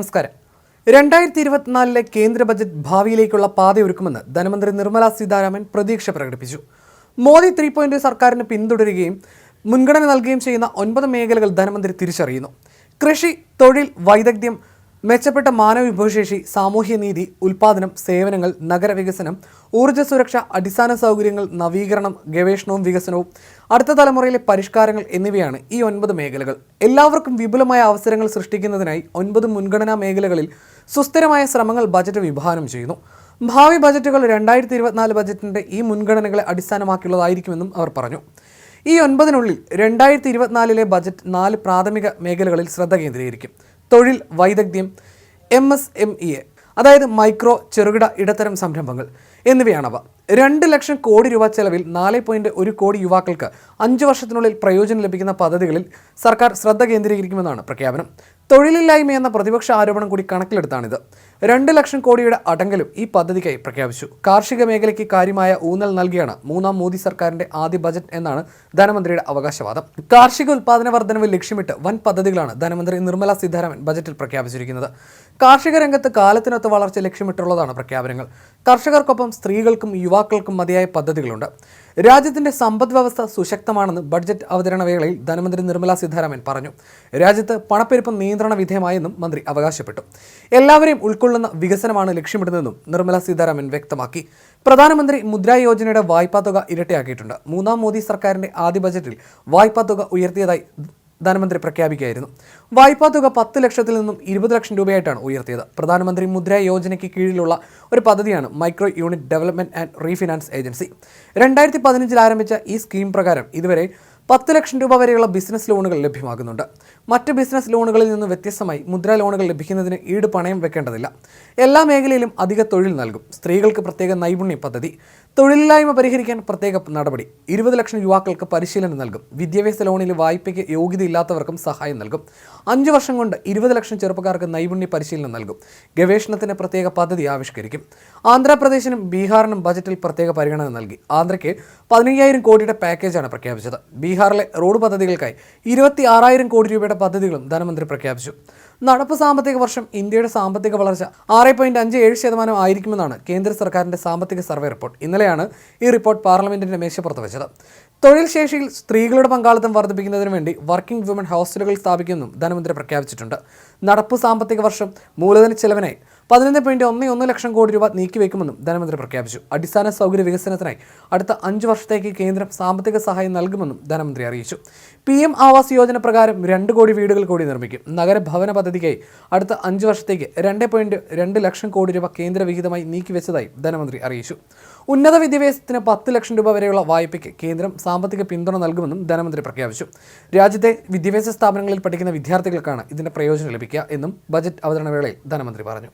നമസ്കാരം. രണ്ടായിരത്തി ഇരുപത്തിനാലിലെ കേന്ദ്ര ബജറ്റ് ഭാവിയിലേക്കുള്ള പാതയൊരുക്കുമെന്ന് ധനമന്ത്രി നിർമ്മല സീതാരാമൻ പ്രതീക്ഷ പ്രകടിപ്പിച്ചു. മോദി ത്രീ പോയിന്റ് സർക്കാരിന് പിന്തുടരുകയും മുൻഗണന നൽകുകയും ചെയ്യുന്ന ഒൻപത് മേഖലകൾ ധനമന്ത്രി തിരിച്ചറിയുന്നു. കൃഷി തൊഴിൽ വൈദഗ്ധ്യം മെച്ചപ്പെട്ട മാനവവിഭവശേഷി സാമൂഹ്യനീതി ഉൽപാദനം സേവനങ്ങൾ നഗരവികസനം ഊർജ സുരക്ഷ അടിസ്ഥാന സൗകര്യങ്ങൾ നവീകരണം ഗവേഷണവും വികസനവും അടുത്ത തലമുറയിലെ പരിഷ്കാരങ്ങൾ എന്നിവയാണ് ഈ ഒൻപത് മേഖലകൾ. എല്ലാവർക്കും വിപുലമായ അവസരങ്ങൾ സൃഷ്ടിക്കുന്നതിനായി ഒൻപത് മുൻഗണനാ മേഖലകളിൽ സുസ്ഥിരമായ ശ്രമങ്ങൾ ബജറ്റ് വിഭാവനം ചെയ്യുന്നു. ഭാവി ബജറ്റുകൾ രണ്ടായിരത്തി ഇരുപത്തിനാല് ബജറ്റിന്റെ ഈ മുൻഗണനകളെ അടിസ്ഥാനമാക്കിയുള്ളതായിരിക്കുമെന്നും അവർ പറഞ്ഞു. ഈ ഒൻപതിനുള്ളിൽ രണ്ടായിരത്തി ഇരുപത്തിനാലിലെ ബജറ്റ് നാല് പ്രാഥമിക മേഖലകളിൽ ശ്രദ്ധ കേന്ദ്രീകരിക്കും. തൊഴിൽ വൈദഗ്ധ്യം M S M E A അതായത് മൈക്രോ ചെറുകിട ഇടത്തരം സംരംഭങ്ങൾ എന്നിവയാണവ. രണ്ട് ലക്ഷം കോടി രൂപ ചെലവിൽ നാല് പോയിന്റ് ഒരു കോടി യുവാക്കൾക്ക് അഞ്ച് വർഷത്തിനുള്ളിൽ പ്രയോജനം ലഭിക്കുന്ന പദ്ധതികളിൽ സർക്കാർ ശ്രദ്ധ കേന്ദ്രീകരിക്കുമെന്നാണ് പ്രഖ്യാപനം. തൊഴിലില്ലായ്മ എന്ന പ്രതിപക്ഷ ആരോപണം കൂടി കണക്കിലെടുത്താണിത്. രണ്ട് ലക്ഷം കോടിയുടെ അടങ്കലും ഈ പദ്ധതിക്കായി പ്രഖ്യാപിച്ചു. കാർഷിക മേഖലയ്ക്ക് കാര്യമായ ഊന്നൽ നൽകിയാണ് മൂന്നാം മോദി സർക്കാരിന്റെ ആദ്യ ബജറ്റ് എന്നാണ് ധനമന്ത്രിയുടെ അവകാശവാദം. കാർഷിക ഉൽപാദന വർധനവ് ലക്ഷ്യമിട്ട് വൻ പദ്ധതികളാണ് ധനമന്ത്രി നിർമ്മല സീതാരാമൻ ബജറ്റിൽ പ്രഖ്യാപിച്ചിരിക്കുന്നത്. കാർഷിക രംഗത്ത് കാലത്തിനൊത്ത വളർച്ച ലക്ഷ്യമിട്ടുള്ളതാണ് പ്രഖ്യാപനങ്ങൾ. കർഷകർക്കൊപ്പം സ്ത്രീകൾക്കും യുവാക്കൾക്കും മതിയായ പദ്ധതികളുണ്ട്. രാജ്യത്തിന്റെ സമ്പദ് വ്യവസ്ഥ സുശക്തമാണെന്ന് ബഡ്ജറ്റ് അവതരണ വേളയിൽ ധനമന്ത്രി നിർമ്മലാ സീതാരാമൻ പറഞ്ഞു. രാജ്യത്ത് പണപ്പെരുപ്പം നിയന്ത്രണ വിധേയമായെന്നും മന്ത്രി അവകാശപ്പെട്ടു. എല്ലാവരെയും ഉൾക്കൊള്ളുന്ന വികസനമാണ് ലക്ഷ്യമിടുന്നതെന്നും നിർമ്മലാ സീതാരാമൻ വ്യക്തമാക്കി. പ്രധാനമന്ത്രി മുദ്രാ യോജനയുടെ വായ്പാ തുക ഇരട്ടിയാക്കിയിട്ടുണ്ട്. മൂന്നാം മോദി സർക്കാരിന്റെ ആദ്യ ബജറ്റിൽ വായ്പാ തുക ഉയർത്തിയതായി ധനമന്ത്രി പ്രഖ്യാപിക്കുകയായിരുന്നു. വായ്പാ തുക പത്ത് ലക്ഷത്തിൽ നിന്നും ഇരുപത് ലക്ഷം രൂപയായിട്ടാണ് ഉയർത്തിയത്. പ്രധാനമന്ത്രി മുദ്ര യോജനയ്ക്ക് കീഴിലുള്ള ഒരു പദ്ധതിയാണ് micro unit development and refinance agency. രണ്ടായിരത്തി പതിനഞ്ചിൽ ആരംഭിച്ച ഈ സ്കീം പ്രകാരം ഇതുവരെ പത്ത് ലക്ഷം രൂപ വരെയുള്ള ബിസിനസ് ലോണുകൾ ലഭ്യമാകുന്നുണ്ട്. മറ്റ് ബിസിനസ് ലോണുകളിൽ നിന്ന് വ്യത്യസ്തമായി മുദ്ര ലോണുകൾ ലഭിക്കുന്നതിന് ഈട് പണയം വെക്കേണ്ടതില്ല. എല്ലാ മേഖലയിലും അധിക തൊഴിൽ നൽകും. സ്ത്രീകൾക്ക് പ്രത്യേക നൈപുണ്യ പദ്ധതി തൊഴിലില്ലായ്മ പരിഹരിക്കാൻ പ്രത്യേക നടപടി ഇരുപത് ലക്ഷം യുവാക്കൾക്ക് പരിശീലനം നൽകും. വിദ്യാഭ്യാസ ലോണിൽ വായ്പയ്ക്ക് യോഗ്യതയില്ലാത്തവർക്കും സഹായം നൽകും. അഞ്ച് വർഷം കൊണ്ട് ഇരുപത് ലക്ഷം ചെറുപ്പക്കാർക്ക് നൈപുണ്യ പരിശീലനം നൽകും. ഗവേഷണത്തിന് പ്രത്യേക പദ്ധതി ആവിഷ്കരിക്കും. ആന്ധ്രാപ്രദേശിനും ബീഹാറിനും ബജറ്റിൽ പ്രത്യേക പരിഗണന നൽകി. ആന്ധ്രയ്ക്ക് പതിനയ്യായിരം കോടിയുടെ പാക്കേജാണ് പ്രഖ്യാപിച്ചത്. ബീഹാറിലെ റോഡ് പദ്ധതികൾക്കായി ഇരുപത്തി ആറായിരം കോടി രൂപയുടെ പദ്ധതികളും ധനമന്ത്രി പ്രഖ്യാപിച്ചു. നടപ്പ് സാമ്പത്തിക വർഷം ഇന്ത്യയുടെ സാമ്പത്തിക വളർച്ച ആറ് പോയിന്റ് അഞ്ച് ഏഴ് ശതമാനം ആയിരിക്കുമെന്നാണ് കേന്ദ്ര സർക്കാരിന്റെ സാമ്പത്തിക സർവേ റിപ്പോർട്ട്. ഇന്നലെയാണ് ഈ റിപ്പോർട്ട് പാർലമെന്റിന്റെ മേശപ്പുറത്ത് വെച്ചത്. തൊഴിൽ ശേഷിയിൽ സ്ത്രീകളുടെ പങ്കാളിത്തം വർദ്ധിപ്പിക്കുന്നതിന് വേണ്ടി വർക്കിംഗ് വുമൺ ഹോസ്റ്റലുകൾ സ്ഥാപിക്കുമെന്നും ധനമന്ത്രി പ്രഖ്യാപിച്ചിട്ടുണ്ട്. നടപ്പ് സാമ്പത്തിക വർഷം മൂലധന ചെലവിനായി പതിനൊന്ന് പോയിന്റ് ഒന്ന് ഒന്ന് ലക്ഷം കോടി രൂപ നീക്കിവെക്കുമെന്നും ധനമന്ത്രി പ്രഖ്യാപിച്ചു. അടിസ്ഥാന സൗകര്യ വികസനത്തിനായി അടുത്ത അഞ്ച് വർഷത്തേക്ക് കേന്ദ്രം സാമ്പത്തിക സഹായം നൽകുമെന്നും ധനമന്ത്രി അറിയിച്ചു. പി എം ആവാസ് യോജന പ്രകാരം രണ്ട് കോടി വീടുകൾ കൂടി നിർമ്മിക്കും. നഗരഭവന പദ്ധതിക്കായി അടുത്ത അഞ്ച് വർഷത്തേക്ക് രണ്ട് പോയിന്റ് രണ്ട് ലക്ഷം കോടി രൂപ കേന്ദ്ര വിഹിതമായി നീക്കിവെച്ചതായി ധനമന്ത്രി അറിയിച്ചു. ഉന്നത വിദ്യാഭ്യാസത്തിന് പത്ത് ലക്ഷം രൂപ വരെയുള്ള വായ്പയ്ക്ക് കേന്ദ്രം സാമ്പത്തിക പിന്തുണ നൽകുമെന്നും ധനമന്ത്രി പ്രഖ്യാപിച്ചു. രാജ്യത്തെ വിദ്യാഭ്യാസ സ്ഥാപനങ്ങളിൽ പഠിക്കുന്ന വിദ്യാർത്ഥികൾക്കാണ് ഇതിന്റെ പ്രയോജനം ലഭിക്കുക എന്നും ബജറ്റ് അവതരണ വേളയിൽ ധനമന്ത്രി പറഞ്ഞു.